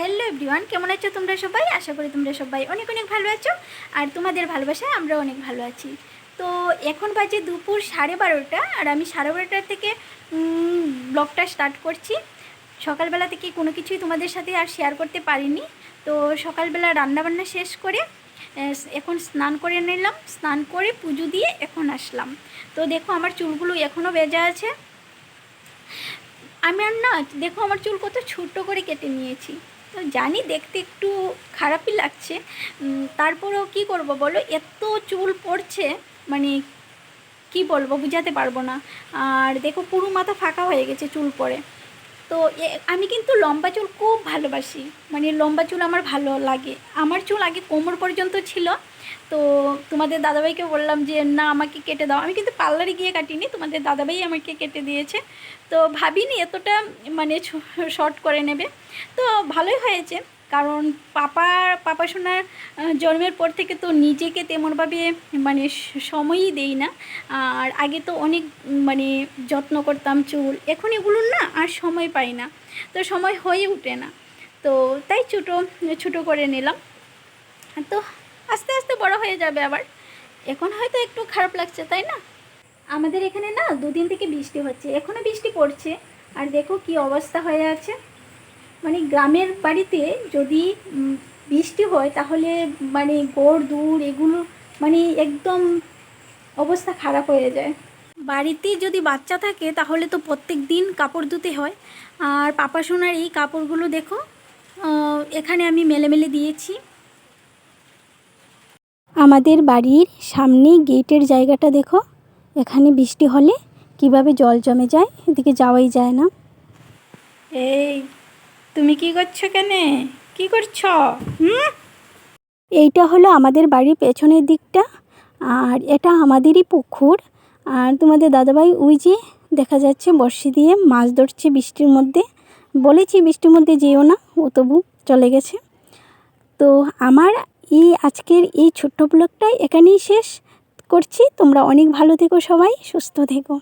Hello everyone, কেমন আছো তোমরা সবাই? আশা করি তোমরা সবাই অনেক অনেক ভালো আছো, আর তোমাদের ভালোবাসায় আমরা অনেক ভালো আছি। তো এখন বাজে দুপুর সাড়ে বারোটা, আর আমি সাড়ে বারোটার থেকে ব্লগটা স্টার্ট করছি। সকালবেলা থেকে কোনো কিছুই তোমাদের সাথে আর শেয়ার করতে পারিনি। তো সকালবেলা রান্নাবান্না শেষ করে এখন স্নান করে নিলাম। স্নান করে পুজো দিয়ে এখন আসলাম। তো দেখো আমার চুলগুলো এখনও বেজা আছে। আমি আর না, দেখো আমার চুল কত ছোট্ট করে কেটে নিয়েছি। তো জানি দেখতে একটু খারাপই লাগছে। তারপরেও কি করব বলো? এত চুল পড়ছে মানে কি বলব বুঝাতে পারব না। আর দেখো পুরো মাথা ফাঁকা হয়ে গেছে চুল পরে। তো আমি কিন্তু লম্বা চুল খুব ভালোবাসি। মানে লম্বা চুল আমার ভালো লাগে। আমার চুল আগে কোমর পর্যন্ত ছিল। তো তোমাদের দাদাভাইকে বললাম যে, না, আমাকে কেটে দাও। আমি কিন্তু পার্লারে গিয়ে কাটিনি, তোমাদের দাদাভাই আমাকে কেটে দিয়েছে। তো ভাবিনি এতটা মানে শর্ট করে নেবে। তো ভালোই হয়েছে, কারণ পাপা পাপা সোনার জন্মের পর থেকে তো নিজেকে তেমনভাবে মানে সময়ই দেই না। আর আগে তো অনেক মানে যত্ন করতাম চুল, এখন এগুলোর না আর সময় পাই না। তো সময় হয়ে ওঠে না। তো তাই ছোটো ছোটো করে নিলাম। তো আস্তে আস্তে বড় হয়ে যাবে আবার। এখন হয়তো একটু খারাপ লাগছে, তাই না? আমাদের এখানে না দুদিন থেকে বৃষ্টি হচ্ছে এখনও বৃষ্টি পড়ছে। আর দেখো কি অবস্থা হয়ে আছে। মানে গ্রামের বাড়িতে যদি বৃষ্টি হয় তাহলে মানে গোড়, দূর এগুলো মানে একদম অবস্থা খারাপ হয়ে যায়। বাড়িতে যদি বাচ্চা থাকে তাহলে তো প্রত্যেক দিন কাপড় ধুতে হয়। আর পাপা সোনার এই কাপড়গুলো দেখো এখানে আমি মেলে মেলে দিয়েছি। আমাদের বাড়ির সামনে গেটের জায়গাটা দেখো। এখানে বৃষ্টি হলে কীভাবে জল জমে যায় এদিকে যাওয়াই যায় না। এই তুমি কি করছ কেন কি করছ? হুম? এইটা হলো আমাদের বাড়ির পেছনের দিকটা আর এটা আমাদেরই পুকুর। আর তোমাদের দাদাভাই ওই যে দেখা যাচ্ছে বর্ষি দিয়ে মাছ ধরছে বৃষ্টির মধ্যে। বলেছি বৃষ্টির মধ্যে যেও না ও তবু চলে গেছে। তো আমার এই আজকের এই ছোট্ট ব্লগটাই এখানেই শেষ করছি। তোমরা অনেক ভালো থেকো সবাই, সুস্থ থেকো।